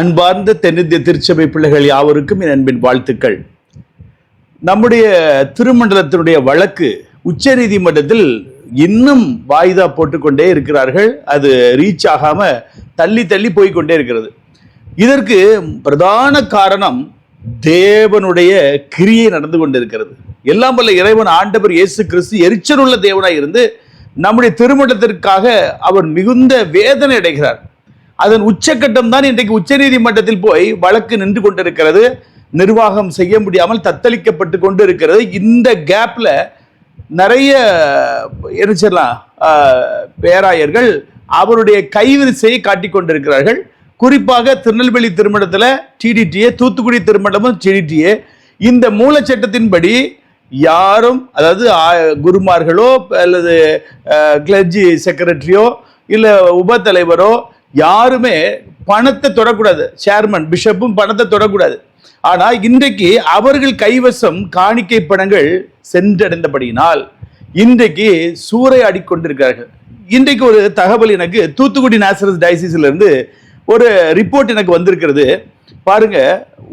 அன்பார்ந்த தென்னிந்திய திருச்சபை பிள்ளைகள் யாவருக்கும் என் அன்பின் வாழ்த்துக்கள். நம்முடைய திருமண்டலத்தினுடைய வழக்கு உச்ச நீதிமன்றத்தில் இன்னும் வாய்தா போட்டுக்கொண்டே இருக்கிறார்கள். அது ரீச் ஆகாம தள்ளி தள்ளி போய்க்கொண்டே இருக்கிறது. இதற்கு பிரதான காரணம் தேவனுடைய கிரியை நடந்து கொண்டிருக்கிறது. எல்லாம் வல்ல இறைவன் ஆண்டவர் இயேசு கிறிஸ்து எரிச்சலுள்ள தேவனாய் இருந்து நம்முடைய திருமணத்திற்காக அவர் மிகுந்த வேதனை அடைகிறார். அதன் உச்சக்கட்டம் தான் இன்றைக்கு உச்சநீதிமன்றத்தில் போய் வழக்கு நின்று கொண்டிருக்கிறது. நிர்வாகம் செய்ய முடியாமல் தத்தளிக்கப்பட்டு கொண்டு இருக்கிறது இந்த கேப்ல நிறைய என்ன சொல்லலாம் பேராயர்கள் அவருடைய கைவரிசையை காட்டிக் கொண்டிருக்கிறார்கள். குறிப்பாக திருநெல்வேலி திருமணத்தில் டிடிடிஏ தூத்துக்குடி திருமணமும் டிடிடிஏ இந்த மூலச்சட்டத்தின்படி யாரும் அதாவது குருமார்களோ அல்லது கிளர்ஜி செக்ரட்டரியோ இல்லை உப தலைவரோ யாருமே பணத்தை தொடக்கூடாது. சேர்மன் பிஷப்பும் பணத்தை தொடக்கூடாது. ஆனால் இன்றைக்கு அவர்கள் கைவசம் காணிக்கை பணங்கள் சென்றடைந்தபடியினால் இன்றைக்கு சூறையாடி கொண்டிருக்கிறார்கள் இன்றைக்கு ஒரு தகவல் எனக்கு தூத்துக்குடி நேசரஸ் டைசிஸ்லேருந்து ஒரு ரிப்போர்ட் எனக்கு வந்திருக்கிறது. பாருங்க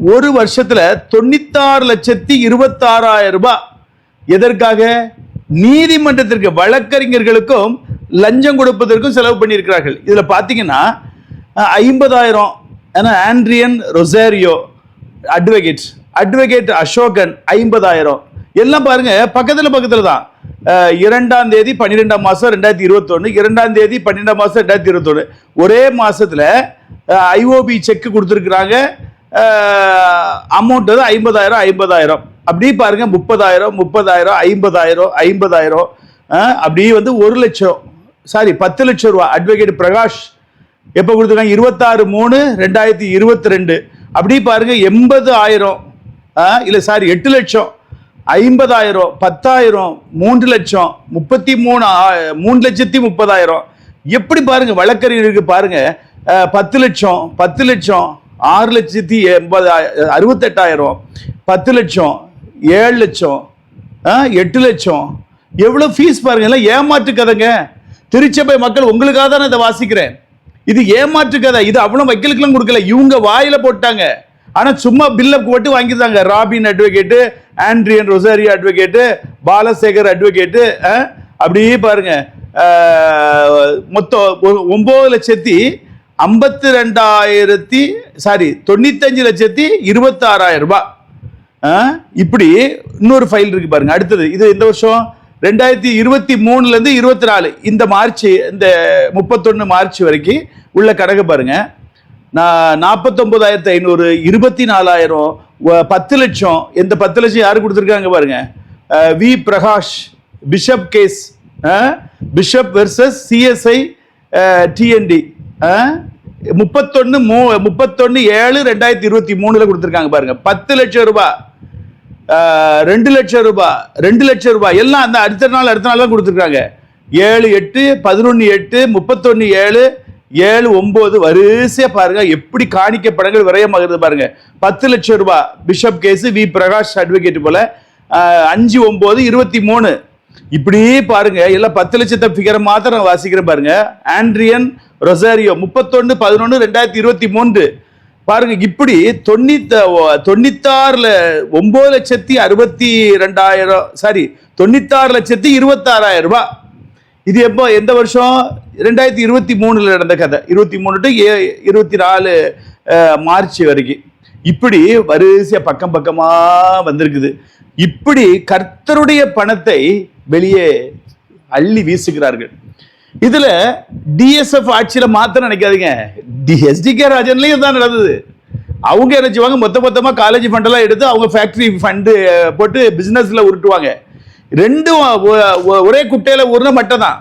ஒரு வருஷத்துல தொண்ணூத்தாறு லட்சத்தி இருபத்தாறாயிரம் ரூபாய். எதற்காக? நீதிமன்றத்திற்கு வழக்கறிஞர்களுக்கும் லஞ்சம் கொடுப்பதற்கும் செலவு பண்ணியிருக்கிறார்கள். இதில் பார்த்தீங்கன்னா ஐம்பதாயிரம் ஏன்னா Adrian Rosario advocate advocate Ashokan ஐம்பதாயிரம். எல்லாம் பாருங்க பக்கத்தில் பக்கத்தில் தான். இரண்டாம் தேதி பன்னிரெண்டாம் மாதம் ரெண்டாயிரத்தி இருபத்தொன்று இரண்டாம் தேதி பன்னிரெண்டாம் மாதம் ரெண்டாயிரத்தி இருபத்தொன்னு. ஒரே மாதத்தில் ஐஓபி செக் கொடுத்துருக்குறாங்க. அமௌண்ட் வந்து ஐம்பதாயிரம் ஐம்பதாயிரம். அப்படி பாருங்க முப்பதாயிரம் முப்பதாயிரம் ஐம்பதாயிரம் ஐம்பதாயிரம். அப்படியே வந்து ஒரு லட்சம். சாரி பத்து லட்சம் ரூபா. அட்வொகேட் பிரகாஷ் எப்போ கொடுத்துருக்காங்க? இருபத்தாறு மூணு ரெண்டாயிரத்தி இருபத்தி ரெண்டு அப்படி பாருங்க எண்பது ஆயிரம் இல்லை சாரி எட்டு லட்சம் ஐம்பதாயிரம் பத்தாயிரம் மூன்று லட்சம் முப்பத்தி மூணு ஆ- மூணு லட்சத்தி முப்பதாயிரம். எப்படி பாருங்க வழக்கறிஞருக்கு பாருங்க பத்து லட்சம் பத்து லட்சம் ஆறு லட்சத்தி எண்பது அறுபத்தெட்டாயிரம் பத்து லட்சம் ஏழு லட்சம் எட்டு லட்சம். எவ்வளோ ஃபீஸ் பாருங்க எல்லாம் ஏமாற்று கதைங்க. திருச்சபை மக்கள் உங்களுக்காக தான் இதை வாசிக்கிறேன். இது ஏமாற்று கதை. இது அவ்வளோ வக்கீலுக்கெல்லாம் கொடுக்கல. இவங்க வாயில போட்டாங்க. ஆனா சும்மா பில்ல போட்டு வாங்கிட்டாங்க Robin advocate Adrian Rosary advocate Balasekar advocate அப்படியே பாருங்க. மொத்தம் ஒ- ஒன்பது லட்சத்தி ஐம்பத்தி ரெண்டாயிரத்தி சாரி தொண்ணூத்தஞ்சு லட்சத்தி இருபத்தாறாயிரம் ரூபாய். இப்படி இன்னொரு ஃபைல் இருக்கு பாருங்க. அடுத்தது இது இந்த வருஷம்? ரெண்டாயிரத்தி இருபத்தி மூணுலேருந்து இருபத்தி நாலு இந்த மார்ச் இந்த முப்பத்தொன்று மார்ச் வரைக்கும் உள்ள கணக்கு பாருங்க. நான் நாற்பத்தொம்போதாயிரத்து ஐநூறு இருபத்தி நாலாயிரம் பத்து லட்சம் இந்த பத்து லட்சம் யார் கொடுத்துருக்காங்க பாருங்க. V Prakash bishop case bishop versus CSI TNT முப்பத்தொன்று மூ முப்பத்தொன்று ஏழு ரெண்டாயிரத்தி இருபத்தி மூணில் கொடுத்துருக்காங்க பாருங்க. பத்து லட்சம் ரூபாய். ரெண்டு லட்சம் ரூபாய் ரெண்டு லட்சம் ரூபாய். எல்லாம் அந்த அடுத்த நாள் அடுத்த நாள் தான் கொடுத்துருக்காங்க ஏழு எட்டு பதினொன்று எட்டு முப்பத்தொன்று ஏழு ஏழு ஒம்பது வரிசையாக பாருங்க எப்படி காணிக்க படங்கள் விரயமாகிறது பாருங்க. பத்து லட்சம் ரூபாய். Bishop case V. Prakash advocate போல அஞ்சு ஒம்பது இருபத்தி மூணு. இப்படி பாருங்க எல்லாம் பத்து லட்சத்தை ஃபிகரை மாத்திரம் நான் வாசிக்கிறேன் பாருங்க. ஆண்ட்ரியன் ரொசாரியோ முப்பத்தொன்று பதினொன்று ரெண்டாயிரத்தி இருபத்தி மூன்று. பாருங்க இப்படி தொண்ணூத்த தொண்ணூத்தாறுல ஒன்பது லட்சத்தி அறுபத்தி ரெண்டாயிரம் சாரி தொண்ணூத்தாறு லட்சத்தி இருபத்தாறாயிரம் ரூபாய் இது எப்போ எந்த வருஷம்? ரெண்டாயிரத்தி இருபத்தி மூணுல நடந்த கதை. இருபத்தி மூணு டு ஏ- இருபத்தி நாலு மார்ச் வரைக்கும். இப்படி வரிசையா பக்கம் பக்கமா வந்திருக்குது. இப்படி கர்த்தருடைய பணத்தை வெளியே அள்ளி வீசுகிறார்கள். இதுல டிஎஸ்எஃப் ஆட்சியில மாத்த நினைக்காதீங்க. எஸ்டிகே ராஜன்லயும் தான் நடந்தது. அவங்க என்ன செய்வாங்க? மொத்த மொத்தமா காலேஜ் ஃபண்டெல்லாம் எடுத்து அவங்க ஃபேக்டரி ஃபண்டு போட்டு பிசினஸ்ல உருட்டுவாங்க. ரெண்டும் ஒரே குட்டையில ஒரு மட்டும் தான்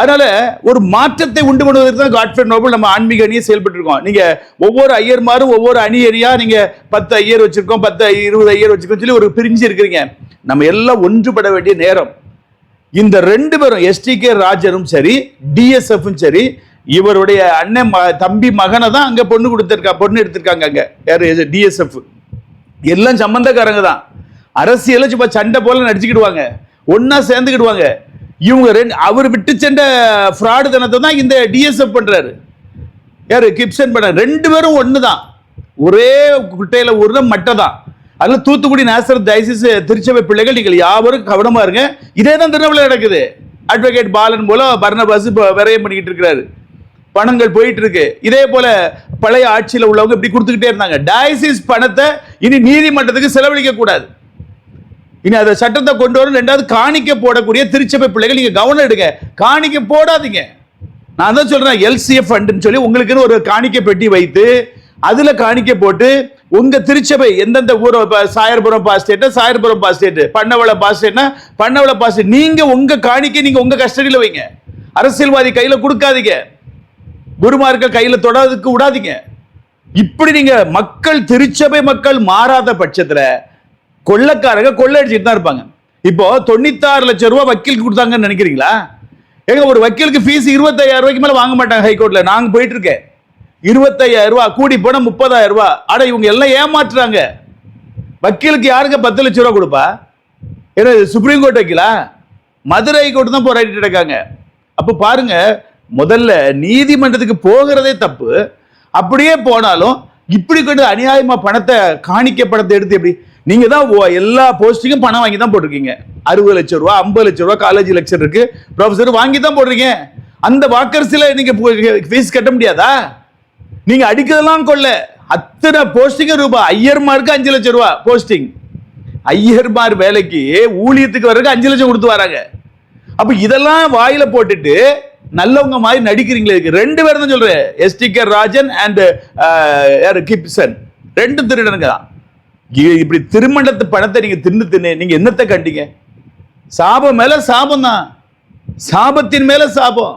அதனால ஒரு மாற்றத்தை உண்டு பண்ணுவதற்கு தான் காட்ஃபர் நோபல் நம்ம ஆன்மீக அணியை செயல்பட்டு இருக்கோம். நீங்க ஒவ்வொரு ஐயர்மாரும் ஒவ்வொரு அணி அணியா நீங்க பத்து ஐயர் வச்சிருக்கோம் பத்து இருபது ஐயர் வச்சிருக்கோம் சொல்லி ஒரு பிரிஞ்சு இருக்கிறீங்க. நம்ம எல்லாம் ஒன்றுபட வேண்டிய நேரம். இந்த ரெண்டு பேரும் எஸ்டிகே ராஜரும் சரி டிஎஸ்எஃப்பும் சரி இவருடைய அண்ணன் ம- தம்பி மகனை தான் அங்க பொண்ணு கொடுத்திருக்கா பொண்ணு எடுத்திருக்காங்க அங்க. யார் டிஎஸ்எஃப் எல்லாம் சம்பந்தக்காரங்க தான். அரசியல சும்மா சண்டை போல நடிச்சுக்கிடுவாங்க. ஒன்றா சேர்ந்துக்கிடுவாங்க. இவங்க ரெண்டு அவர் விட்டு சென்ற ஃப்ராடு தனத்தை தான் இந்த டிஎஸ்எஃப் பண்றாரு. யாரு கிப்சன் பண்ண ரெண்டு பேரும் ஒன்று தான் ஒரே குட்டையில ஊர்ல மட்டை தான். அதில் தூத்துக்குடி நேசர் தயசிஸ் திருச்சபை பிள்ளைகள் நீங்கள் யாவரும் கவனமா இருங்க. இதே தான் திருநெல்வேலி நடக்குது. அட்வொகேட் பாலன் போல பர்ணபாஸ் இப்போ விரயம் பண்ணிக்கிட்டு இருக்கிறாரு. பணங்கள் போயிட்டு இருக்கு. இதே போல பழைய ஆட்சியில் உள்ளவங்க இப்படி கொடுத்துக்கிட்டே இருந்தாங்க. டயசிஸ் பணத்தை இனி நீதிமன்றத்துக்கு செலவழிக்க கூடாது. இனி அதை சட்டத்தை கொண்டு வரும் ரெண்டாவது காணிக்க போடக்கூடிய திருச்சபை பிள்ளைகள் நீங்க கவனம் எடுங்க. காணிக்க போடாதீங்க. நான் தான் சொல்றேன் எல்சிஎஃப் ஃபண்டுன்னு சொல்லி உங்களுக்குன்னு ஒரு காணிக்க பெட்டி வைத்து அதுல காணிக்க போட்டு உங்க திருச்சபை எந்தெந்த ஊரை சாயர்புரம் பாஸ்டேட் சாயர்புரம் பாஸ்டேட் பண்ணவள பாஸ்டேட்னா பண்ணவள பாஸ்டேட் நீங்க உங்க காணிக்கை நீங்க உங்க கஸ்டடியில் வைங்க. அரசியல்வாதி கையில கொடுக்காதீங்க. குருமார்கள் கையில தொடாதுக்கு விடாதீங்க. இப்படி நீங்க மக்கள் திருச்சபை மக்கள் மாறாத பட்சத்துல கொள்ளக்காரங்க கொள்ளடிச்சிட்டு தான் இருப்பாங்க. இப்போ தொண்ணூத்தாறு லட்சம் ரூபாய் வக்கீலுக்கு கொடுத்தாங்கன்னு நினைக்கிறீங்களா? ஏங்க ஒரு வக்கீலுக்கு ஃபீஸ் இருபத்தையாயிரம் ரூபாய்க்கு மேல வாங்க மாட்டாங்க ஹைகோர்ட்ல. நாங்க போயிட்டு இருக்கேன். இருபத்தையாயிரம் ரூபா கூடி போனால் முப்பதாயிரம் ரூபா. ஆனால் இவங்க எல்லாம் ஏமாற்றுறாங்க வக்கீலுக்கு யாருங்க பத்து லட்சம் ரூபா கொடுப்பா? ஏன்னா சுப்ரீம் கோர்ட் வக்கீலா? மதுரை கோர்ட்டு தான் போராடிட்டு இருக்காங்க. அப்போ பாருங்க முதல்ல நீதிமன்றத்துக்கு போகிறதே தப்பு. அப்படியே போனாலும் இப்படி கொண்டு அநியாயமாக பணத்தை காணிக்க பணத்தை எடுத்து எப்படி? நீங்கள் தான் ஓ- எல்லா போஸ்டிங்கும் பணம் வாங்கி தான் போட்டிருக்கீங்க. அறுபது லட்சம் ரூபா ஐம்பது லட்சம் ரூபா காலேஜ் லெக்சர் இருக்கு. ப்ரொஃபசர் வாங்கி தான் போடுறீங்க அந்த வாக்கர்ஸில் நீங்கள் ஃபீஸ் கட்ட முடியாதா? நீங்க அடிக்கிறதெல்லாம் கொள்ள அத்தனை போஸ்டிங்க ரூபாய் ஐயர்மாருக்கு அஞ்சு லட்சம் ரூபாய் போஸ்டிங் ஐயர்மார் வேலைக்கு ஊழியத்துக்கு வர்றதுக்கு அஞ்சு லட்சம் கொடுத்து வராங்க. அப்ப இதெல்லாம் வாயில போட்டுட்டு நல்லவங்க மாதிரி நடிக்கிறீங்களே இதுக்கு. ரெண்டு பேரும் தான் சொல்றேன். எஸ்டி கே ராஜன் அண்ட் யாரு? கிப்சன். ரெண்டு திருடனுங்க. தான் இப்படி திருமணத்து பணத்தை நீங்க தின்னு தின்னு நீங்க என்னத்தை கண்டீங்க? சாபம் மேல சாபம் தான் சாபத்தின் மேல சாபம்.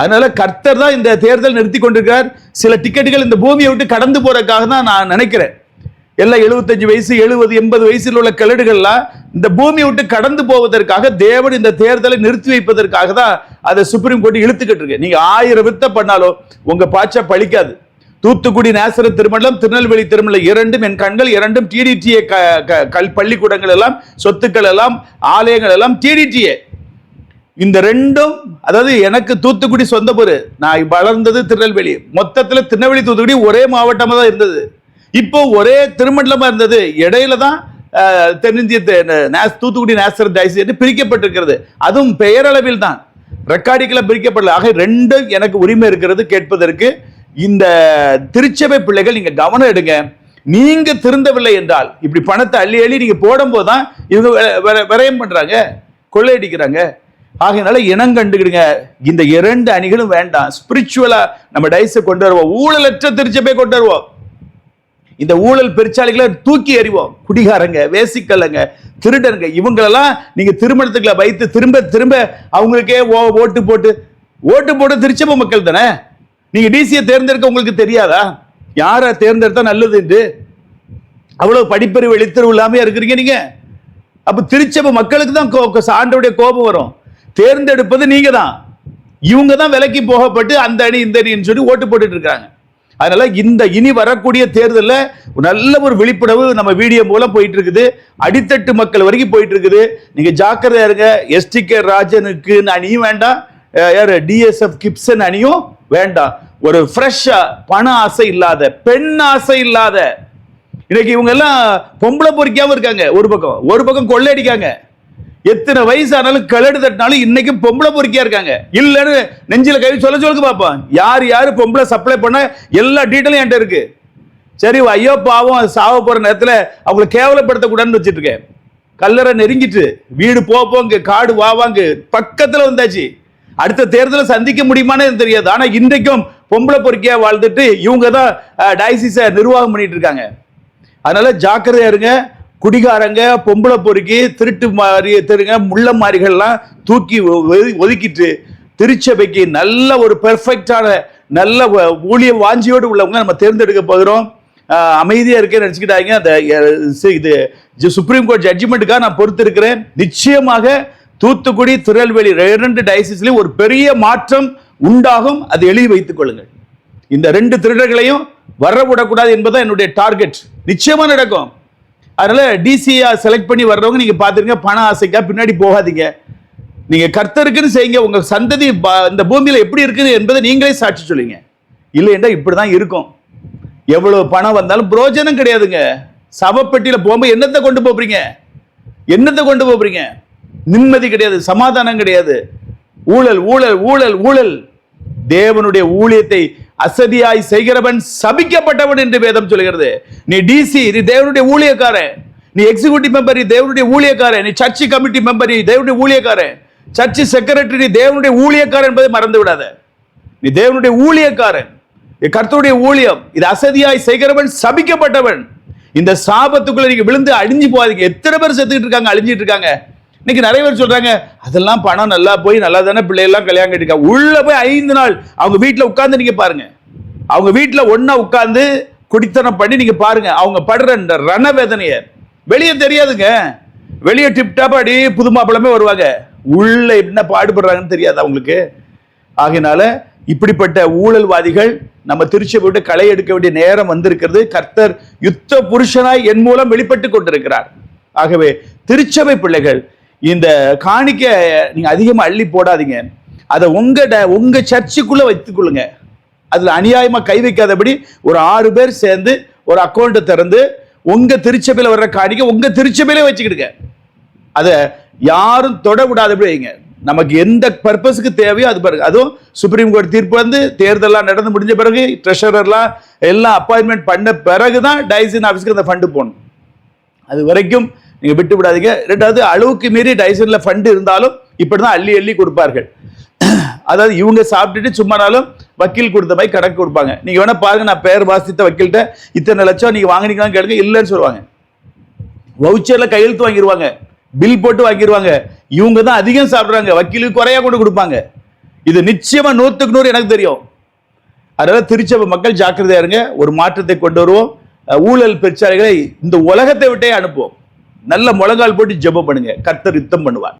அதனால கர்த்தர் தான் இந்த தேர்தல் நிறுத்தி கொண்டிருக்கிறார் சில டிக்கெட்டுகள் இந்த பூமியை விட்டு கடந்து போறதுக்காக தான் நான் நினைக்கிறேன். எல்லாம் எழுபத்தஞ்சு வயசு எழுபது எண்பது வயசில் உள்ள கிழடுகள்லாம் இந்த பூமியை விட்டு கடந்து போவதற்காக தேவன் இந்த தேர்தலை நிறுத்தி வைப்பதற்காக தான் அதை சுப்ரீம் கோர்ட் இழுத்துக்கிட்டு இருக்கு. நீங்க ஆயிரம் வித்த பண்ணாலும் உங்க பாச்சா பழிக்காது. தூத்துக்குடி நேசர திருமணம் திருநெல்வேலி திருமணம் இரண்டும் என் கண்கள் இரண்டும் டிடிடிஏ கல் பள்ளிக்கூடங்கள் எல்லாம் சொத்துக்கள் எல்லாம் ஆலயங்கள் எல்லாம் டிடிடிஏ இந்த ரெண்டும் அதாவது எனக்கு தூத்துக்குடி சொந்த பொரு நான் வளர்ந்தது திருநெல்வேலி. மொத்தத்தில் திருநெல்வேலி தூத்துக்குடி ஒரே மாவட்டமாக தான் இருந்தது. இப்போ ஒரே திருமண்டலமாக இருந்தது. இடையில தான் தென்னிந்திய தூத்துக்குடி நேசர் டைசி என்று பிரிக்கப்பட்டிருக்கிறது. அதுவும் பெயரளவில் தான். ரெக்கார்டிக்கல பிரிக்கப்படல. ஆக ரெண்டும் எனக்கு உரிமை இருக்கிறது கேட்பதற்கு. இந்த திருச்சபை பிள்ளைகள் நீங்கள் கவனம் எடுங்க. நீங்க திருந்தவில்லை என்றால் இப்படி பணத்தை அள்ளி அள்ளி நீங்க போடும்போது தான் இவங்க விரயம் பண்றாங்க கொள்ளையடிக்கிறாங்க. ஆகையினால இனம் கண்டுக்கிடுங்க. இந்த இரண்டு அணிகளும் வேண்டாம். ஸ்பிரிச்சுவலா நம்ம டைஸை கொண்டு வருவோம். ஊழலற்ற திருச்சபை கொண்டு வருவோம். இந்த ஊழல் பெருச்சாளிகளை தூக்கி எறிவோம். குடிகாரங்க வேசிக்கல்லங்க திருடருங்க இவங்களெல்லாம் நீங்க திருமணத்துக்குள்ள வைத்து திரும்ப திரும்ப அவங்களுக்கே ஓ- ஓட்டு போட்டு ஓட்டு போட்டு திருச்சபை மக்கள் தானே? நீங்க டிசியை தேர்ந்தெடுக்க உங்களுக்கு தெரியாதா? யாரை தேர்ந்தெடுத்தா நல்லது என்று? அவ்வளவு படிப்பறிவு எழுத்தறிவு இல்லாம இருக்கிறீங்க நீங்க. அப்ப திருச்சபை மக்களுக்கு தான் கோ- கோபம் வரும். தேர்ந்தெடுப்பது நீங்க தான் இவங்க தான் விலைக்கு போகப்பட்டு அந்த அணி இந்த அணின்னு சொல்லி ஓட்டு போட்டுட்டு இருக்காங்க. அதனால இந்த இனி வரக்கூடிய தேர்தலில் நல்ல ஒரு விழிப்புணர்வு நம்ம வீடியோ மூலம் போயிட்டு இருக்குது அடித்தட்டு மக்கள் வரைக்கும் போயிட்டு இருக்குது நீங்க ஜாக்கிரதையா இருங்க. எஸ்டி கே ராஜனுக்கு அணியும் வேண்டாம். யார்? டிஎஸ்எஃப் கிப்சன் அணியும் வேண்டாம். ஒரு ஃப்ரெஷ்ஷா பண ஆசை இல்லாத பெண் ஆசை இல்லாத. இன்னைக்கு இவங்க எல்லாம் பொம்பளை பொறிக்காம இருக்காங்க. ஒரு பக்கம். ஒரு பக்கம் கொள்ளையடிக்காங்க எத்தனை வயசானாலும் கிளடு தட்டினாலும் இன்னைக்கும் பொம்பளை பொறுக்கியா இருக்காங்க. இல்லைன்னு நெஞ்சில கை சொல்ல சொல்லுங்க பாப்போம். யார் யார் பொம்பளை சப்ளை பண்ண எல்லா டீட்டெயிலும் என்கிட்ட இருக்கு. சரி ஐயோ பாவம் அது சாவ போற நேரத்துல அவங்கள கேவலப்படுத்தக்கூடாதுன்னு வச்சுட்டு இருக்கேன் கல்லறை நெருங்கிட்டு வீடு போப்போங்க காடு வாவாங்க பக்கத்தில் பக்கத்துல வந்தாச்சு. அடுத்த தேர்தலை சந்திக்க முடியுமான்னு தெரியாது. ஆனால் இன்றைக்கும் பொம்பளை பொறுக்கியா வாழ்ந்துட்டு இவங்க தான் டயசிஸை நிர்வாகம் பண்ணிட்டு இருக்காங்க. அதனால ஜாக்கிரதையா இருங்க. குடிகாரங்க பொம்பளை பொறுக்கி திருட்டு மாறி திருங்க முள்ள மாறிகள்லாம் தூக்கி ஒதுக்கிட்டு திருச்சபைக்கு நல்ல ஒரு பெர்ஃபெக்டான நல்ல ஊழிய வாஞ்சியோடு உள்ளவங்க நம்ம தேர்ந்தெடுக்க போகிறோம். அமைதியாக இருக்கேன்னு நினச்சிக்கிட்டாங்க அந்த இது சுப்ரீம் கோர்ட் ஜட்ஜ்மெண்ட்டுக்காக நான் பொறுத்து இருக்கிறேன் நிச்சயமாக தூத்துக்குடி திருநெல்வேலி இரண்டு டயசிஸ்லையும் ஒரு பெரிய மாற்றம் உண்டாகும். அதை எழுதி வைத்துக் கொள்ளுங்கள். இந்த ரெண்டு திருடர்களையும் வர விடக்கூடாது என்பதுதான் என்னுடைய டார்கெட் நிச்சயமாக நடக்கும். அதனால டிசியா செலக்ட் பண்ணி வர்றவங்க நீங்க பாத்துருங்க பண ஆசைக்கா பின்னாடி போகாதீங்க. நீங்க கர்த்தருக்குன்னு செய்யுங்க உங்க சந்ததி ப- இந்த பூமியில எப்படி இருக்குது என்பதை நீங்களே சாட்சி சொல்லுங்க. இல்லைன்னா இப்படிதான் இருக்கும். எவ்வளவு பணம் வந்தாலும் புரோஜனம் கிடையாதுங்க. சவப்பெட்டியில போகும்போது என்னத்தை கொண்டு போறீங்க? என்னத்தை கொண்டு போறீங்க? நிம்மதி கிடையாது சமாதானம் கிடையாது. ஊழல் ஊழல் ஊழல் ஊழல். தேவனுடைய ஊழியத்தை அசதியாய் செய்கிறவன் சபிக்கப்பட்டவன் என்று வேதம் சொல்கிறது. நீ டிசி நீ தேவனுடைய ஊழியக்காரன். நீ எக்ஸிகூட்டிவ் மெம்பர் நீ தேவனுடைய ஊழியக்காரன். நீ சர்ச்சு கமிட்டி மெம்பர் நீ தேவனுடைய ஊழியக்காரன். சர்ச்சு செக்ரட்டரி நீ தேவனுடைய ஊழியக்காரன் என்பதை மறந்து விடாத நீ தேவனுடைய ஊழியக்காரன். கர்த்தருடைய ஊழியம். இது அசதியாய் செய்கிறவன் சபிக்கப்பட்டவன். இந்த சாபத்துக்குள்ள நீங்க விழுந்து அழிஞ்சு போகாதீங்க. எத்தனை பேர் செத்துக்கிட்டு இருக்காங்க அழிஞ்சிட்டு இருக்காங்க? இன்னைக்கு நிறைய பேர் சொல்றாங்க அதெல்லாம் பணம் நல்லா போய் நல்லா தானே பிள்ளையெல்லாம் கல்யாணம் கட்டிக்கா உள்ள போய் ஐந்து நாள் அவங்க வீட்டில் உட்காந்து நீங்க பாருங்க. அவங்க வீட்டில் ஒன்னா உட்காந்து குடித்தனம் பண்ணி நீங்க பாருங்க அவங்க படுற இந்த ரணவேதனைய. வெளியே தெரியாதுங்க. வெளியே டிப்டாப் அடி புது மாப்பிளமே வருவாங்க. உள்ள என்ன பாடுபடுறாங்கன்னு தெரியாது அவங்களுக்கு ஆகையினால இப்படிப்பட்ட ஊழல்வாதிகள் நம்ம திருச்சியை விட்டு களை எடுக்க வேண்டிய நேரம் வந்திருக்கிறது. கர்த்தர் யுத்த புருஷனாய் என் மூலம் வெளிப்பட்டு கொண்டிருக்கிறார். ஆகவே திருச்சபை பிள்ளைகள் இந்த காணிக்க நீங்க அதிகமா அள்ளி போடாதீங்க. அதை உங்க ட- உங்க சர்ச்சுக்குள்ள வைத்துக்கொள்ளுங்க அதுல அநியாயமா கை வைக்காதபடி ஒரு ஆறு பேர் சேர்ந்து ஒரு அக்கௌண்ட் திறந்து உங்க திருச்சபையில வர்ற காணிக்க உங்க திருச்சபையிலே வச்சுக்கிடுங்க. அதை யாரும் தொட விடாதபடி வைங்க. நமக்கு எந்த பர்பஸுக்கு தேவையோ அது பிறகு அதுவும் சுப்ரீம் கோர்ட் தீர்ப்பு வந்து தேர்தலாம் நடந்து முடிஞ்ச பிறகு ட்ரெஷரர்லாம் எல்லாம் அப்பாயின்மெண்ட் பண்ண பிறகு தான் டைசின் ஆஃபீஸ்க்கு அந்த ஃபண்டு போகணும் அது வரைக்கும் நீங்க விட்டு விடாதீங்க ரெண்டாவது அளவுக்கு மீறி டைசன்ல ஃபண்ட் இருந்தாலும் இப்படிதான் அள்ளி அள்ளி கொடுப்பார்கள். அதாவது இவங்க சாப்பிட்டுட்டு சும்மானாலும் வக்கீல் கொடுத்த மாதிரி கணக்கு கொடுப்பாங்க. நீங்க வேணா பாருங்க நான் பேர் வாசித்த வக்கீல்கிட்ட இத்தனை லட்சம் நீங்க வாங்கினீங்களான்னு கேளுங்க இல்லைன்னு சொல்லுவாங்க. வவுச்சர்ல கையெழுத்து வாங்கிடுவாங்க பில் போட்டு வாங்கிடுவாங்க இவங்க தான் அதிகம் சாப்பிடுறாங்க வக்கீலுக்கு குறையா கொண்டு கொடுப்பாங்க. இது நிச்சயமா நூத்துக்கு நூறு எனக்கு தெரியும். அதனால திருச்சபை மக்கள் ஜாக்கிரதையா இருங்க ஒரு மாற்றத்தை கொண்டு வருவோம். ஊழல் பிரச்சாரிகளை இந்த உலகத்தை விட்டே அனுப்புவோம். நல்ல முழங்கால் போட்டு ஜெபம் பண்ணுங்க. கர்த்தர் யுத்தம் பண்ணுவார்.